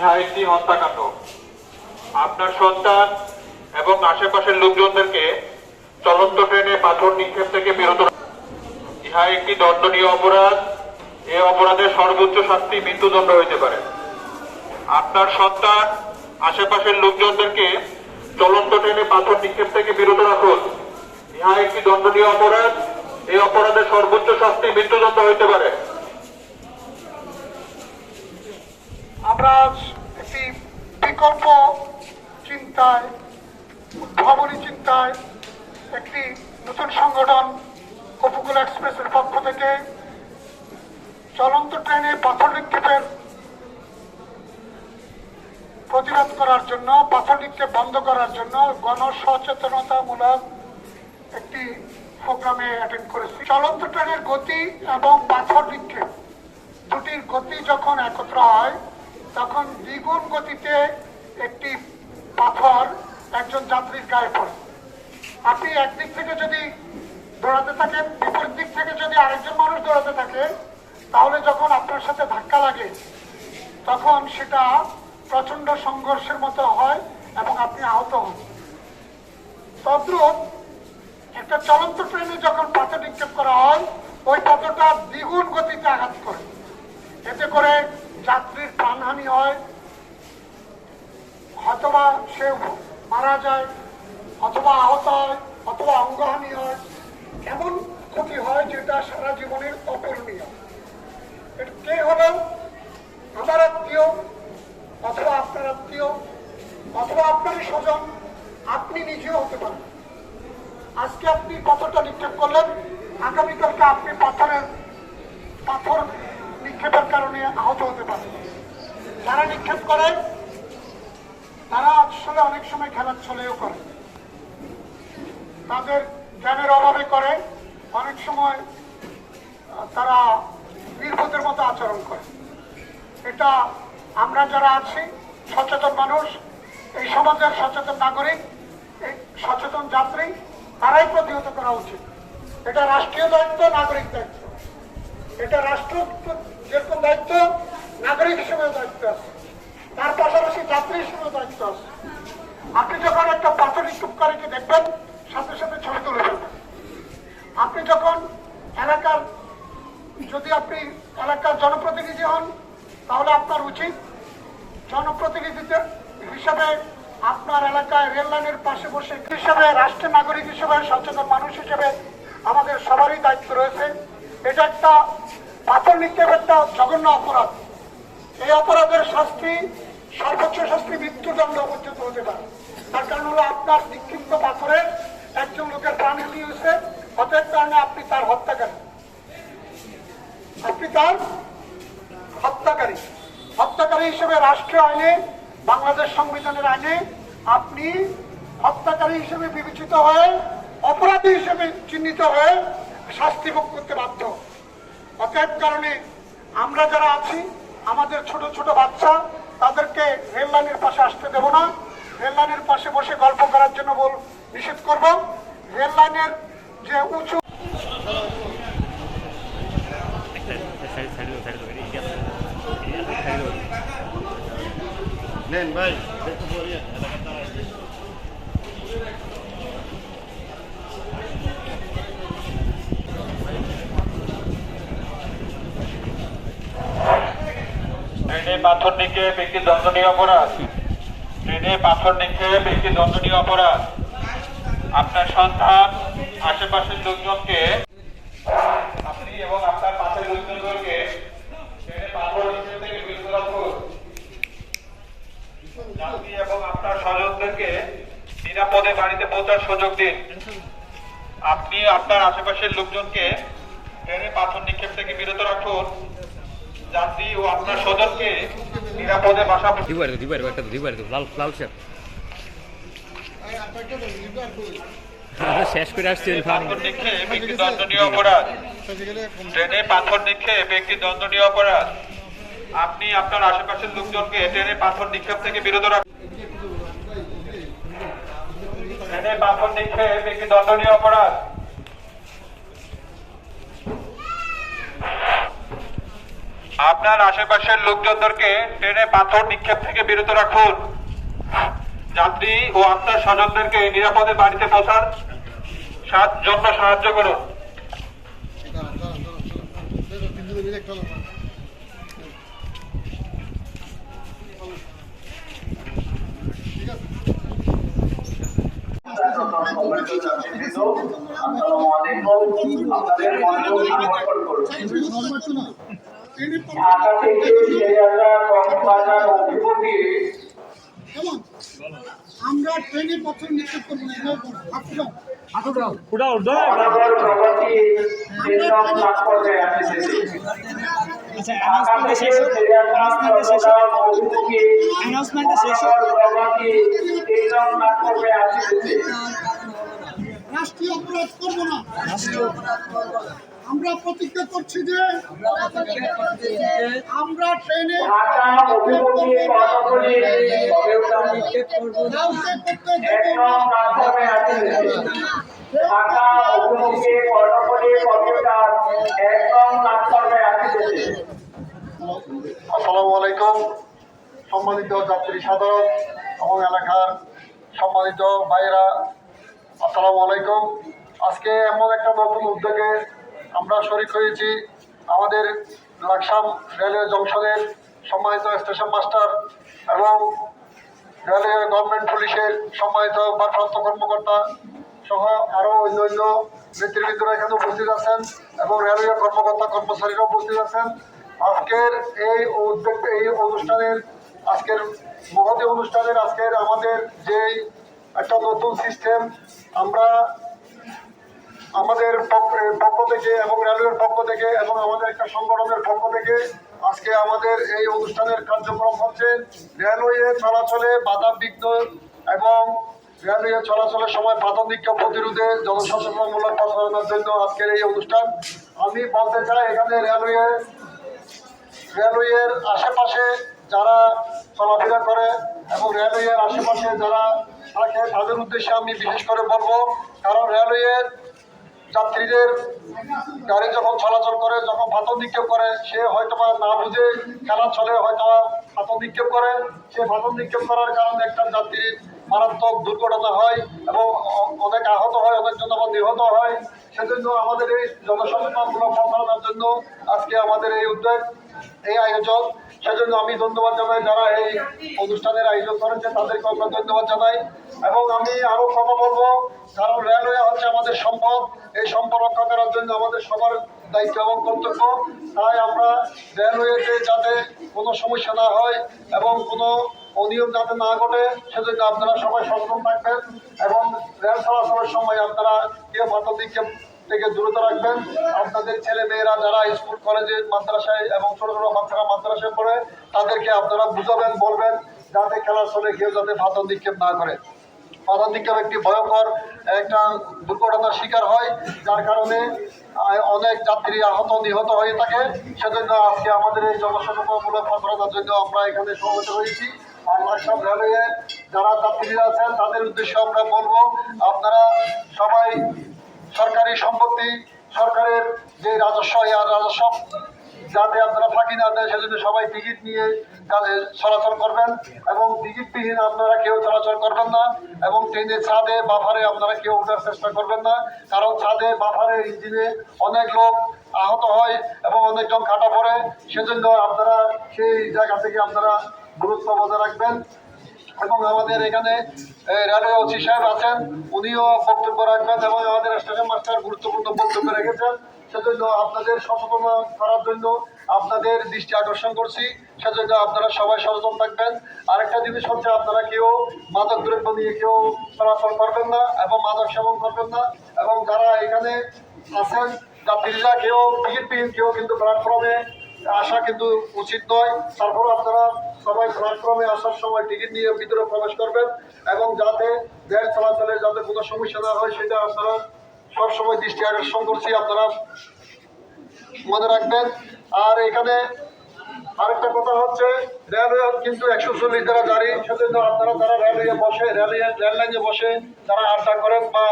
ইহা একটি হত্যাকাণ্ড। আপনার সন্তান এবং আশেপাশের লোকজনদেরকে চলন্ত ট্রেনে পাথর নিক্ষেপ থেকে বিরত ইহা একটি দণ্ডনীয় অপরাধ। এই অপরাধের সর্বোচ্চ শাস্তি মৃত্যুদণ্ড হইতে পারে। আপনার সন্তান, আশেপাশের লোকজনদেরকে চলন্ত ট্রেনে পাথর নিক্ষেপ থেকে বিরত রাখুন। ইহা একটি দণ্ডনীয় অপরাধ। এই অপরাধের সর্বোচ্চ শাস্তি মৃত্যুদণ্ড হইতে পারে। আজ একটি বিকল্প চিন্তায়, উদ্ভাবনী চিন্তায় একটি নতুন সংগঠন উপকূল এক্সপ্রেসের পক্ষ থেকে চলন্ত ট্রেনে পাথর নিক্ষেপের প্রতিবাদ করার জন্য, পাথর নিক্ষেপ বন্ধ করার জন্য গণসচেতনতামূলক একটি প্রোগ্রামে অ্যাটেন্ড করেছি। চলন্ত ট্রেনের গতি এবং পাথর নিক্ষেপ, দুটির গতি যখন একত্র হয় তখন দ্বিগুণ গতিতে একটি পাথর একজন যাত্রীর গায়ে পড়ে। আপনি একদিক থেকে যদি দৌড়াতে থাকেন, বিপরীত দিক থেকে যদি আরেকজন মানুষ দৌড়াতে থাকে, তাহলে যখন আপনার সাথে ধাক্কা লাগে, তখন সেটা প্রচণ্ড সংঘর্ষের মতো হয় এবং আপনি আহত হন। তদ্রুপ একটা চলন্ত ট্রেনে যখন পাথর নিক্ষেপ করা হয়, ওই পাথরটা দ্বিগুণ গতিতে আঘাত করে। যাত্রীর প্রাণহানি হয় অথবা সে মারা যায়, অথবা আহত হয়, অথবা অঙ্গহানি হয়। এমন ক্ষতি হয় যেটা সারা জীবনের অপূরণীয়। কে হলো আমার আত্মীয়, অথবা আপনার আত্মীয়, অথবা আপনারই স্বজন, আপনি নিজেও হতে পারেন। আজকে আপনি পাথরটা নিক্ষেপ করলেন, আগামীকালকে আপনি পাথরের পাথর নিক্ষেপের কারণে আহত হতে পারেন যারা নিক্ষেপ করে, তারা আসলে অনেক সময় খেলার ছলেও করে। তাদের জ্ঞানের অভাবে করে, অনেক সময় তারা নির্বোধের মতো আচরণ করে। এটা আমরা যারা আছি, সচেতন মানুষ, এই সমাজের সচেতন নাগরিক, এই সচেতন যাত্রী, তারাই প্রতিহত করা উচিত। এটা রাষ্ট্রীয় দায়িত্ব, নাগরিক দায়িত্ব। এটা রাষ্ট্র যেরকম দায়িত্ব, নাগরিক হিসেবে দায়িত্ব আছে। তার পাশাপাশি যাত্রী হিসেবে দায়িত্ব আছে। আপনি যখন একটা পাথর নিক্ষেপকারীকে দেখবেন, সাথে সাথে ছবি তুলে ফেলবেন আপনি যখন এলাকার, যদি আপনি এলাকার জনপ্রতিনিধি হন, তাহলে আপনার উচিত জনপ্রতিনিধিদের হিসাবে আপনার এলাকায় রেল লাইনের পাশে বসে হিসাবে রাষ্ট্রের নাগরিক হিসেবে, সচেতন মানুষ হিসেবে আমাদের সবারই দায়িত্ব রয়েছে। নিক্ষেপ একটা জঘন্য অপরাধ। এই অপরাধের শাস্তি, সর্বোচ্চ শাস্তি মৃত্যুদণ্ড পর্যন্ত হতে পারে। তার কারণ হলো আপনার নিক্ষিপ্ত পাথরে একজন লোকের প্রাণহানি হয়েছে, অতএব কারণে আপনি তার হত্যাকারী। আপনি তার হত্যাকারী। হত্যাকারী হিসেবে রাষ্ট্রীয় আইনে, বাংলাদেশ সংবিধানের আইনে আপনি হত্যাকারী হিসেবে বিবেচিত হয়ে, অপরাধী হিসেবে চিহ্নিত হয়ে শাস্তি ভোগ করতে বাধ্য অতএব কারণে আমরা যারা আছি, আমাদের ছোট ছোট বাচ্চা, তাদেরকে রেল লাইনের পাশে আসতে দেব না। রেল লাইনের পাশে বসে গল্প করার জন্য বল নিষেধ করব। রেল লাইনের যে উঁচু নেন ভাই। পাথর নিক্ষেপ একটি দণ্ডনীয় অপরাধ। ট্রেনে পাথর নিক্ষেপ একটি দণ্ডনীয় অপরাধ। আপনার সন্তান, আশেপাশের লোকজনকে, আপনি এবং আপনার পাশের লোকজনকে আপনি আপনার আশেপাশের লোকজনকে ট্রেনে পাথর নিক্ষেপ থেকে বিরত রাখুন। যাত্রী ও আপনার স্বজনকে নিরাপদে বাসা দিবার দিবার একটা দিবার লাল লাল শেপ শেষ করে আসছি পাথর নিক্ষেপ একটি দণ্ডনীয় অপরাধ। ট্রেনে পাথর নিক্ষেপ একটি দণ্ডনীয় অপরাধ। আপনি আপনার আশেপাশের লোকজনকে ট্রেনে পাথর নিক্ষেপ থেকে বিরত রাখুন ট্রেনে পাথর নিক্ষেপ একটি দণ্ডনীয় অপরাধ। আপনার আশেপাশের লোকজনদেরকে ট্রেনে পাথর নিক্ষেপ থেকে বিরত রাখুন যাত্রী ও আপনার স্বজনদেরকে নিরাপদে বাড়িতে পৌঁছার জন্য সাহায্য করুন। আপনাদের মনোযোগ আকর্ষণ করছি। ঢাকা থেকে শেরিয়াজা কক্সবাজার অভিমুখী কেমন আমরা ট্রেনে পথর নিক্ষেপ করব না। করব। রাষ্ট্রীয় অপরাধ করব না। আমরা প্রতিজ্ঞা করছি যে আমরা ট্রেনে। আসসালামু আলাইকুম। সম্মানিত যাত্রী সাধারণ এবং এলাকার সম্মানিত ভাইরা আসসালামু আলাইকুম। আজকে এমন একটা নতুন উদ্যোগে আমরা শরিক হয়েছি আমাদের লাকসাম রেলওয়ে জংশনের সম্মানিত স্টেশন মাস্টার এবং রেলওয়ে গভর্নমেন্ট পুলিশের সম্মানিত ভারপ্রাপ্ত কর্মকর্তা সহ আরও অন্য অন্য নেতৃবৃন্দরা এখানে উপস্থিত আছেন এবং রেলওয়ে কর্মকর্তা কর্মচারীরা উপস্থিত আছেন। আজকের এই উদ্যোগ এই অনুষ্ঠানের আজকের মহতি অনুষ্ঠানের আজকের আমাদের যে একটা নতুন সিস্টেম আমরা আমাদের পক্ষ- থেকে এবং রেলওয়ের পক্ষ থেকে এবং আমাদের একটা সংগঠনের পক্ষ থেকে আজকে আমাদের এই অনুষ্ঠানের কার্যক্রম হচ্ছে রেলওয়ে চলাচলে বাধা বিঘ্ন এবং রেলওয়ে চলাচলের সময় প্রাথমিক প্রতিরোধে জনসচেতনমূলক প্রচারণার জন্য আজকের এই অনুষ্ঠান। আমি বলতে চাই, এখানে রেলওয়ে রেলওয়ের আশেপাশে যারা চলাফেরা করে এবং রেলওয়ের আশেপাশে যারা থাকে, তাদের উদ্দেশ্যে আমি বিশেষ করে বলব, কারণ রেলওয়ের যাত্রীদের গাড়ি যখন চলাচল করে, যখন পাথর নিক্ষেপ করে, সে হয়তো বা না বুঝে খেলা চলে হয়তো পাথর নিক্ষেপ করে। সে পাথর নিক্ষেপ করার কারণে একটা যাত্রীর মারাত্মক দুর্ঘটনা হয় এবং অনেক আহত হয় অনেকজন আবার নিহত হয়। সেজন্য আমাদের এই জনসচেতনমূলক প্রচারণার জন্য আজকে আমাদের এই উদ্যোগ, এই আয়োজন। সেজন্য আমি ধন্যবাদ জানাই যারা এই অনুষ্ঠানের আয়োজন করেছে, তাদেরকে আমরা ধন্যবাদ জানাই। এবং আমি আরও কথা বলব, কারণ রেলওয়ে হচ্ছে আমাদের সম্পদ। এই সম্পদ রক্ষা করার জন্য আমাদের সবার দায়িত্ব এবং কর্তব্য। তাই আমরা রেলওয়েতে যাতে কোনো সমস্যা না হয় এবং কোনো অনিয়ম যাতে না ঘটে, সেজন্য আপনারা সবাই সচেতন থাকবেন এবং রেল চলাচলের সময় আপনারা কেউ মাথা দিকে থেকে দূরত রাখবেন। আপনাদের ছেলে মেয়েরা যারা স্কুল, কলেজে, মাদ্রাসায় এবং ছোট ছোট বাচ্চারা মাদ্রাসায় পড়ে, তাদেরকে আপনারা বুঝাবেন, বলবেন, যাতে খেলার সময় কেউ যাতে ফাতন নিক্ষেপ না করে নিক্ষেপ একটি ভয়ঙ্কর একটা দুর্ঘটনার শিকার হয়, যার কারণে অনেক যাত্রী আহত, নিহত হয়ে থাকে। সেজন্য আজকে আমাদের এই জনসচেতনমূলক প্রচারণার জন্য আমরা এখানে সমবেত হয়েছি। আর লাকসাম রেলওয়ে, যারা যাত্রীরা আছেন, তাদের উদ্দেশ্যে আমরা বলব, আপনারা সবাই সরকারি সম্পত্তি, সরকারের যে রাজস্ব, এই রাজস্ব যাতে আপনারা ফাঁকি না দেয় সেজন্য সবাই টিকিট নিয়ে চলাচল করবেন এবং টিকিটবিহীন আপনারা কেউ চলাচল করবেন না এবং ট্রেনের ছাদে, বাফারে আপনারা কেউ ওঠার চেষ্টা করবেন না। কারণ ছাদে, বাফারে ইঞ্জিনে অনেক লোক আহত হয় এবং অনেকজন কাটা পড়ে। সেজন্য আপনারা সেই জায়গা থেকে আপনারা গুরুত্ব বজায় রাখবেন। এবং আমাদের এখানে রেলওয়ে সাহেব আছেন। উনিও বক্তব্য রাখবেন এবং আমাদের স্টেশন মাস্টার গুরুত্বপূর্ণ বক্তব্য রেখেছেন। সেজন্য আপনাদের সচেতন করার জন্য আপনাদের দৃষ্টি আকর্ষণ করছি। সেজন্য আপনারা সবাই সচেতন থাকবেন। আরেকটা জিনিস হচ্ছে, আপনারা কেউ মাদক দ্রব্য নিয়ে কেউ চলাচল করবেন না এবং মাদক সেবন করবেন না। এবং যারা এখানে আছেন যাত্রীরা কেউ টিকিটবিহীন, কেউ কিন্তু প্ল্যাটফর্মে আসা কিন্তু উচিত নয়। তারপর আপনারা সবাই প্ল্যাটফর্মে আসার সময় টিকিট নিয়ে ভিতরে প্রবেশ করবেন এবং যাতে রেল চলাচলে যাতে কোনো সমস্যা না হয়, সেটা আপনারা সবসময় দৃষ্টি আকর্ষণ করছি, আপনারা মনে রাখবেন। আর এখানে আরেকটা কথা হচ্ছে, রেলওয়ে কিন্তু একশো চল্লিশ দ্বারা জারি, সেজন্য আপনারা তারা রেলওয়ে বসে, রেলওয়ে রেল লাইনে বসে তারা আড্ডা করেন বা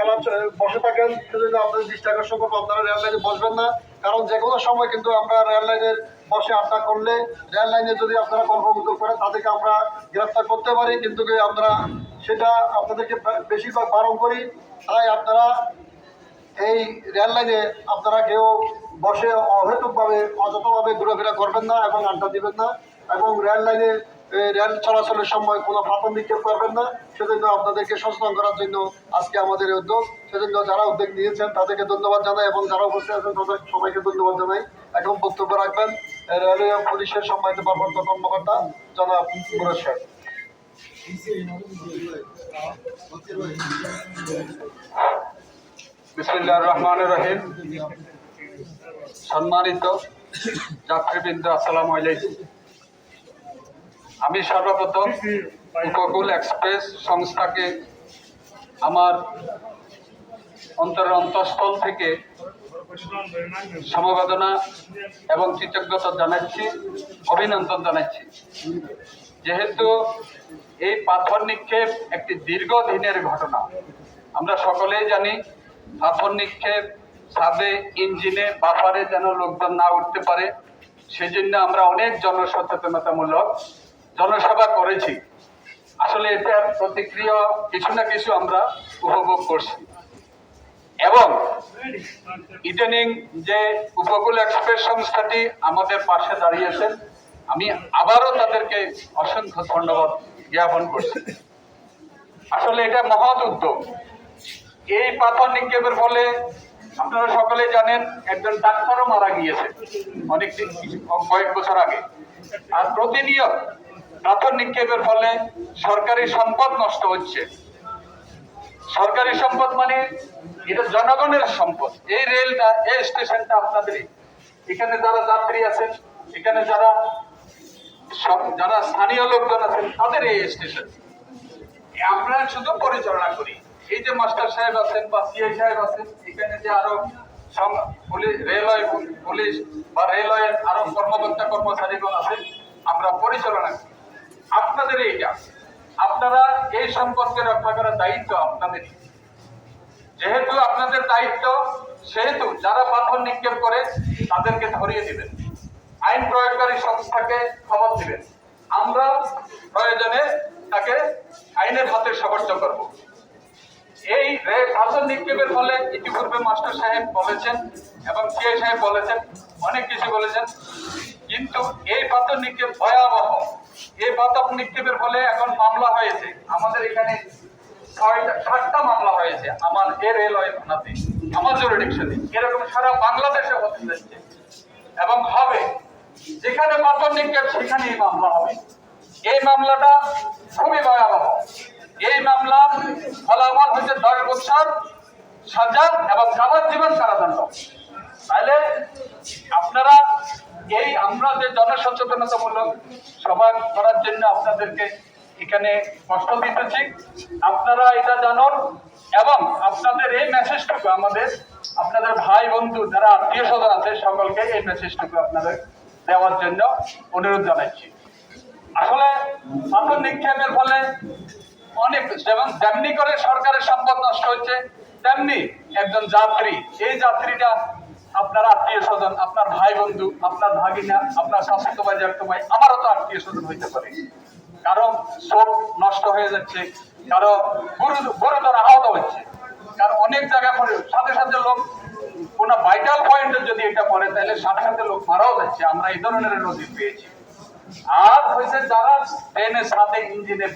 খেলা বসে থাকেন সেজন্য আপনাদের দৃষ্টি আকর্ষণ করব, আপনারা রেল লাইনে বসবেন না। কারণ যে কোনো সময় কিন্তু আমরা রেল লাইনের বসে আড্ডা করলে, রেল লাইনে যদি আপনারা কর্মমুক্ত করেন, তাদেরকে আমরা গ্রেফতার করতে পারি, কিন্তু আমরা সেটা আপনাদেরকে বেশিরভাগ বারণ করি। তাই আপনারা এই রেল লাইনে আপনারা কেউ বসে অহেতুকভাবে, অযথভাবে ঘোরাফেরা করবেন না এবং আড্ডা দিবেন না এবং রেল লাইনে রেল চলাচলের সময় কোনো পাথর নিক্ষেপ করবেন না। সেজন্য আপনাদেরকে সচেতন করার জন্য আজকে আমাদের উদ্যোগ। সেজন্য যারা উদ্যোগ নিয়েছেন, তাদেরকে ধন্যবাদ জানাই এবং যারা উপস্থিত আছেন, তাদের সবাইকে ধন্যবাদ জানাই। এখন বক্তব্য রাখবেন রেলওয়ে পুলিশের সম্মানিত ভারপ্রাপ্ত কর্মকর্তা জনাব বিসমুল্লাহ রহমান রহিম। সম্মানিত যাত্রীবৃন্দ, আসসালামু আলাইকুম। আমি সর্বপ্রথম উপকূল এক্সপ্রেস সংস্থাকে আমার অন্তরের অন্তঃস্থল থেকে সমবেদনা এবং কৃতজ্ঞতা জানাচ্ছি, অভিনন্দন জানাচ্ছি। যেহেতু এই পাথর নিক্ষেপ একটি দীর্ঘদিনের ঘটনা। আমরা সকলেই জানি, পাথর নিক্ষেপ ছাদে ইঞ্জিনে, বাফারে যেন লোকজন না উঠতে পারে, সেজন্য আমরা অনেক জনসচেতনতামূলক জনসভা করেছি। আসলে এটার প্রতিক্রিয়া কিছু না কিছু আমরা উপভোগ করছি। এবং ইদানিং যে উপকূল এক্সপ্রেস সংস্থাটি আমাদের পাশে দাঁড়িয়েছেন, আমি আবারও তাদেরকে অসংখ্য ধন্যবাদ জ্ঞাপন করছি। আসলে এটা মহৎ উদ্যোগ। এই পাথর নিক্ষেপের ফলে আপনারা সকলে জানেন, একজন ডাক্তারও মারা গিয়েছে অনেক কয়েক বছর আগে। আর প্রতিনিয়ত পাথর নিক্ষেপের ফলে সরকারি সম্পদ নষ্ট হচ্ছে। সরকারি সম্পদ মানে এটা জনগণের সম্পদ। এই রেলটা, এই স্টেশনটা আপনাদেরই। এখানে যারা যাত্রী আছেন, এখানে যারা যারা স্থানীয় লোকজন আছেন, তাদের এই স্টেশন। আমরা শুধু পরিচালনা করি। এই যে মাস্টার সাহেব আছেন বা সিআই সাহেব আছেন, এখানে যে আরও রেলওয়ে পুলিশ বা রেলওয়ের আরও কর্মকর্তা কর্মচারীগণ আছেন, আমরা পরিচালনা করি। আপনাদের এই কাজ আপনারা এই সম্পর্কে রক্ষা করার দায়িত্ব আপনাদের। যেহেতু আপনাদের দায়িত্ব, সেহেতু যারা পাথর নিক্ষেপ করে, তাদেরকে ধরিয়ে দিবেন। আইন প্রয়োগকারী সংস্থাকে খবর দিবেন। আমরা প্রয়োজনে তাকে আইনের হাতে সাহায্য করব। এই পাথর নিক্ষেপের ফলে ইতিপূর্বে মাস্টার সাহেব বলেছেন এবং সিআই সাহেব বলেছেন, অনেক কিছু বলেছেন, কিন্তু এই পাথর নিক্ষেপ ভয়াবহ। এই পাথর নিক্ষেপের ফলে এখন মামলা হয়েছে। আমাদের এখানে সাতটা মামলা হয়েছে আমার এ রেলওয়ে থানাতে, আমার জুরিডিকশনে এরকম সারা বাংলাদেশে হতে যাচ্ছে। এবং হবে, যেখানে পাথর নিক্ষেপ, সেখানেই মামলা হবে। এই মামলাটা খুবই ভয়াবহ। এই মামলার ফলাফল হচ্ছে দশ বছর সাজা এবং যাবজ্জীবন কারাদণ্ড। তাহলে আপনারা এই আমরা যে জনসচেতনতামূলক সভা করার জন্য আপনাদেরকে এখানে কষ্ট দিতেছি, আপনারা এটা জানুন এবং আপনাদের এই মেসেজটুকু আমাদের, আপনাদের ভাই বন্ধু যারা আত্মীয় স্বজন আছে সকলকে এই মেসেজটুকু আপনাদের দেওয়ার জন্য অনুরোধ জানাচ্ছি। আসলে পাথর নিক্ষেপের ফলে অনেক যেমন যেমনি করে সরকারের সম্পদ নষ্ট হচ্ছে। তেমনি একজন যাত্রী, এই যাত্রীটা আপনার আত্মীয় স্বজন, আপনার ভাই বন্ধু, আপনার ভাগিনা, আপনার শাশুড়ি ভাই জ্যাঠতো ভাই, আমারও তো আত্মীয় স্বজন হইতে পারে। কারও চোখ নষ্ট হয়ে যাচ্ছে কারও গুরু গুরুতর আহত হচ্ছে। কারণ অনেক জায়গায় পড়ে সাথে সাথে লোক, কোনো ভাইটাল পয়েন্টে যদি এটা পড়ে তাহলে সাথে সাথে লোক মারাও যাচ্ছে। আমরা এই ধরনের নজির পেয়েছি। আর হয়েছে যারা ট্রেনের সাথে ইঞ্জিনে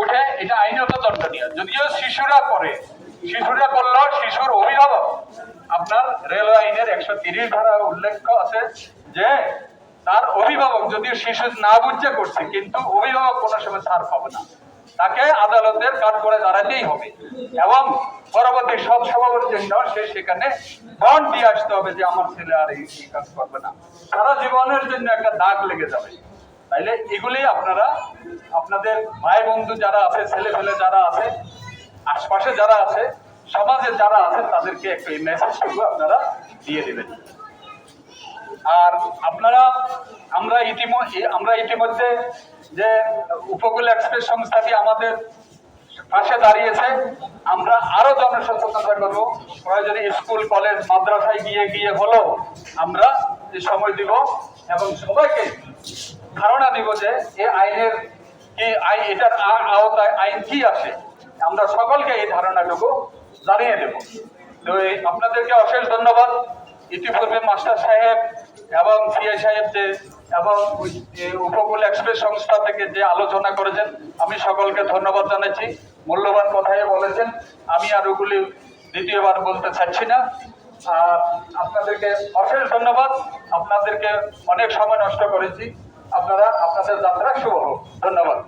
উঠে এটা আইনত দণ্ডনীয়। যদিও শিশুরা করে, শিশুরা শিশুর অভিভাবক। আপনার রেল আইনের একশো তিরিশ ধারা উল্লেখ আছে যে, তার অভিভাবক যদিও শিশু না বুঝে করছে, কিন্তু অভিভাবক কোনো সময় ছাড় পাবে না। তাকে আদালতের কাঠ করে দাঁড়াতেই হবে। এবং পরবর্তী সব স্বভাবের জন্য সে সেখানে বন্ড দিয়ে আসতে হবে যে আমার ছেলে আর এই কাজ করবে না। সারা জীবনের জন্য একটা দাগ লেগে যাবে। তাইলে এগুলি আপনারা, আপনাদের ভাই বন্ধু যারা আছে, ছেলে ফেলে যারা আছে, আশপাশে যারা আছে, সমাজে যারা আছে, তাদেরকে একটু এই মেসেজটুকু আপনারা দিয়ে দেবেন। আর আপনারা, আমরা ইতিমধ্যে আমরা ইতিমধ্যে যে উপকূল এক্সপ্রেস সংস্থাটি আমাদের পাশে দাঁড়িয়েছে, আমরা আরও জনসচেতনতা করব প্রয়োজনে স্কুল, কলেজ, মাদ্রাসায় গিয়ে গিয়ে হলো আমরা সময় দিব এবং সবাইকে ধারণা দিব যে এই আইনের কি আইন এটার আওতায় আইন কি আছে। আমরা সকলকে এই ধারণাটুকু জানিয়ে দেব। তো আপনাদেরকে অশেষ ধন্যবাদ। ইতিপূর্বে মাস্টার সাহেব এবং সিআই সাহেব যে এবং উপকূল এক্সপ্রেস সংস্থা থেকে যে আলোচনা করেছেন, আমি সকলকে ধন্যবাদ জানাচ্ছি। মূল্যবান কথাই বলেছেন। আমি আর ওগুলি দ্বিতীয়বার বলতে চাচ্ছি না। আর আপনাদেরকে অশেষ ধন্যবাদ। আপনাদেরকে অনেক সময় নষ্ট করেছি। আপনারা, আপনাদের যাত্রা শুভ হোক। ধন্যবাদ।